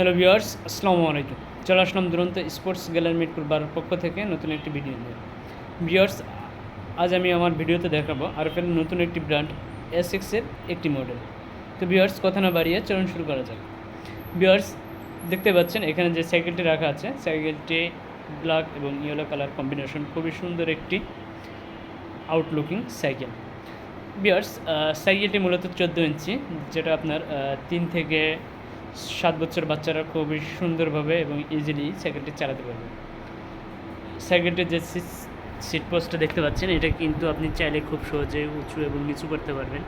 Hello viewers, আসসালামু আলাইকুম। চলে আসলাম দুরন্ত স্পোর্টস গ্যালারি মিটপুর বারের পক্ষ থেকে নতুন একটি ভিডিও নিয়ে। ভিউয়ার্স, আজ আমি আমার ভিডিওতে দেখাবো আরএফএল নতুন একটি ব্র্যান্ড এস এক্সের একটি মডেল। তো ভিউয়ার্স, কথা না বাড়িয়ে চলুন শুরু করা যাক। ভিউয়ার্স, দেখতে পাচ্ছেন এখানে যে সাইকেলটি রাখা আছে, সাইকেলটি ব্ল্যাক এবং ইয়েলো কালার কম্বিনেশন, খুবই সুন্দর একটি আউটলুকিং সাইকেল। বিয়ার্স সাইকেলটি মূলত চোদ্দ ইঞ্চি, যেটা আপনার তিন থেকে সাত বছর বাচ্চারা খুবই সুন্দরভাবে এবং ইজিলি সাইকেলটি চালাতে পারবে। সাইকেলটির যে সিট পোস্টটা দেখতে পাচ্ছেন, এটা কিন্তু আপনি চাইলে খুব সহজে উঁচু এবং নিচু করতে পারবেন।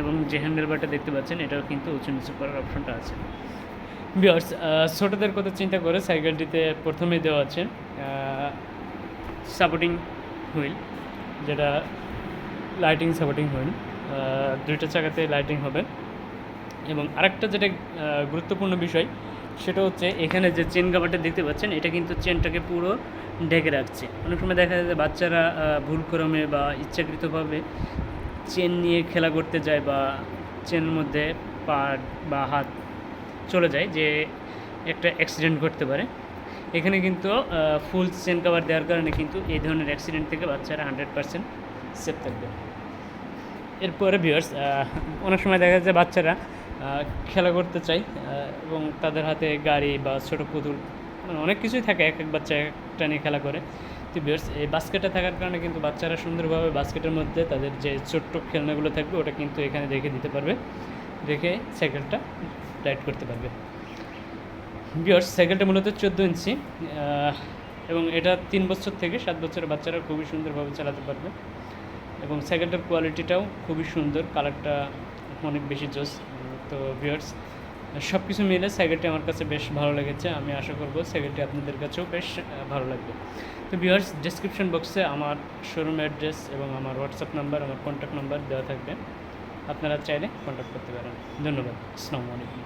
এবং যে হ্যান্ডেল বারটা দেখতে পাচ্ছেন, এটাও কিন্তু উঁচু নিচু করার অপশনটা আছে। বিয়ার্স ছোটোদের কথা চিন্তা করে সাইকেলটিতে প্রথমেই দেওয়া আছে সাপোর্টিং হুইল যেটা লাইটিং সাপোর্টিং হুইল দুইটা চাকাতে লাইটিং হবে। এবং আরেকটা যেটা গুরুত্বপূর্ণ বিষয়, সেটা হচ্ছে এখানে যে চেন কাভারটা দেখতে পাচ্ছেন, এটা কিন্তু চেনটাকে পুরো ঢেকে রাখছে। অনেক সময় দেখা যায় যে বাচ্চারা ভুলক্রমে বা ইচ্ছাকৃতভাবে চেন নিয়ে খেলা করতে যায় বা চেনের মধ্যে পা বা হাত চলে যায়, যে একটা অ্যাক্সিডেন্ট ঘটতে পারে। এখানে কিন্তু ফুল চেন কাভার দেওয়ার কারণে কিন্তু এই ধরনের অ্যাক্সিডেন্ট থেকে বাচ্চারা হান্ড্রেড পার্সেন্ট সেফ থাকবে। এরপরে ভিউয়ার্স অনেক সময় দেখা যায় বাচ্চারা খেলা করতে আহ, এবং তাদের হাতে গাড়ি বা ছোটো পুতুল মানে অনেক কিছুই থাকে এক এক বাচ্চা একটা নিয়ে খেলা করে। তো ভিউয়ার্স এই বাস্কেটটা থাকার কারণে কিন্তু বাচ্চারা সুন্দরভাবে বাস্কেটের মধ্যে তাদের যে ছোট্ট খেলনাগুলো থাকবে ওটা কিন্তু এখানে রেখে দিতে পারবে। রেখে সাইকেলটা রাইড করতে পারবে। ভিউয়ার্স সাইকেলটা মূলত চোদ্দ ইঞ্চি এবং এটা তিন বছর থেকে সাত বছরের বাচ্চারা খুবই সুন্দরভাবে চালাতে পারবে। এবং সাইকেলটার কোয়ালিটিটাও খুবই সুন্দর কালারটা অনেক বেশি জোস তো ভিউয়ার্স সব কিছু মিলে সাইকেলটি আমার কাছে বেশ ভালো লেগেছে। আমি আশা করব সাইকেলটি আপনাদের কাছেও বেশ ভালো লাগবে। তো ভিউয়ার্স ডিসক্রিপশন বক্সে আমার শোরুম অ্যাড্রেস এবং আমার হোয়াটসঅ্যাপ নাম্বার আমার কন্ট্যাক্ট নাম্বার দেওয়া থাকবে। আপনারা চাইলে কন্ট্যাক্ট করতে পারেন। ধন্যবাদ। আসসালামু আলাইকুম।